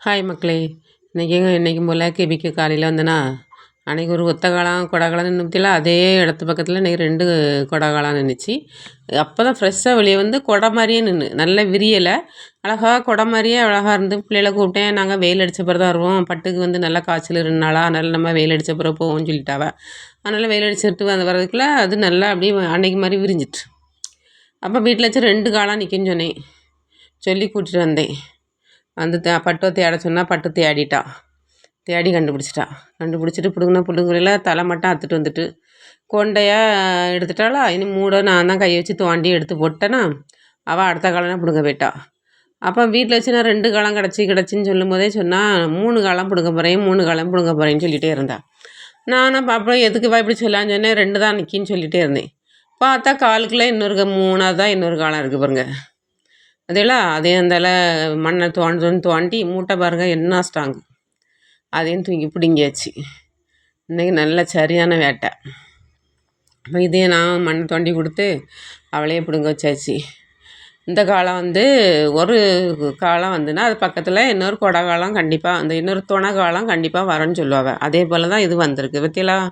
Hi மக்களே இன்றைக்கிங்க இன்றைக்கும் போல் கிபிக்கு காலையில் வந்தேன்னா அன்றைக்கி ஒரு ஒத்த காலம் கொடகாலம் நின்றுத்தில அதே இடத்து பக்கத்தில் இன்றைக்கி ரெண்டு கொடகாலம் நின்றுச்சு அப்போ தான் ஃப்ரெஷ்ஷாக வெளியே வந்து கொடை மாதிரியே நின்று நல்ல விரியலை. அழகாக கொடை மாதிரியே அழகாக இருந்து பிள்ளைகளை கூப்பிட்டேன். நாங்கள் வெயில் அடித்த பிறகு தான் வருவோம். பட்டுக்கு வந்து நல்லா காய்ச்சல் ரெண்டு நாளாக அதனால் நம்ம வெயில் அடித்த பிறகு போவோம்னு சொல்லிட்டாவ. அதனால் வெயில் அடிச்சுட்டு வந்து வர்றதுக்குள்ளே அது நல்லா அப்படியே அன்னைக்கு மாதிரி விரிஞ்சிட்டு. அப்போ வீட்டில் வச்சு ரெண்டு காலம் நிற்குன்னு சொன்னேன். சொல்லி கூட்டிகிட்டு வந்தேன். வந்து தே பட்டை தேட சொன்னால் பட்டு தேடிட்டா. தேடி கண்டுபிடிச்சிட்டா. கண்டுபிடிச்சிட்டு பிடுங்கின பிடுங்குறையில தலை மட்டும் அத்துட்டு வந்துட்டு கொண்டையாக எடுத்துட்டாளா? இனி மூட நான் தான் கையை வச்சு தோண்டி எடுத்து போட்டேன்னா அவள் அடுத்த காலம்னா பிடுங்க போயிட்டா. அப்போ வீட்டில் வச்சு நான் ரெண்டு காலம் கிடச்சி கிடச்சின்னு சொல்லும் போதே சொன்னால் மூணு காலம் பிடுங்க போகிறேன் மூணு காலம் பிடுங்க போகிறேன்னு சொல்லிகிட்டே இருந்தா. நானும் அப்புறம் எதுக்குவா இப்படி சொல்லான்னு சொன்னேன் ரெண்டு தான் நிற்கின்னு சொல்லிகிட்டே இருந்தேன். பார்த்தா காலுக்குள்ளே இன்னொரு மூணாவது தான் இன்னொரு காலம் இருக்குது பாருங்கள் அதெல்லாம் அதையும் அந்தால மண்ணை தோண்டுன்னு தோண்டி மூட்டை பாருங்கள் என்ன ஸ்ட்ராங்கு அதையும் தூக்கி பிடுங்கியாச்சு. இன்றைக்கி நல்ல சரியான வேட்டை. அப்போ இதையும் நான் மண்ணை தோண்டி கொடுத்து அவளையே பிடுங்க வச்சாச்சு. இந்த காலம் வந்து ஒரு காலம் வந்துன்னா அது பக்கத்தில் இன்னொரு கொடை காலம் கண்டிப்பாக அந்த இன்னொரு துணை காலம் கண்டிப்பாக வரேன்னு சொல்லுவாங்க அதே போல் தான் இது வந்திருக்கு. பற்றியெல்லாம்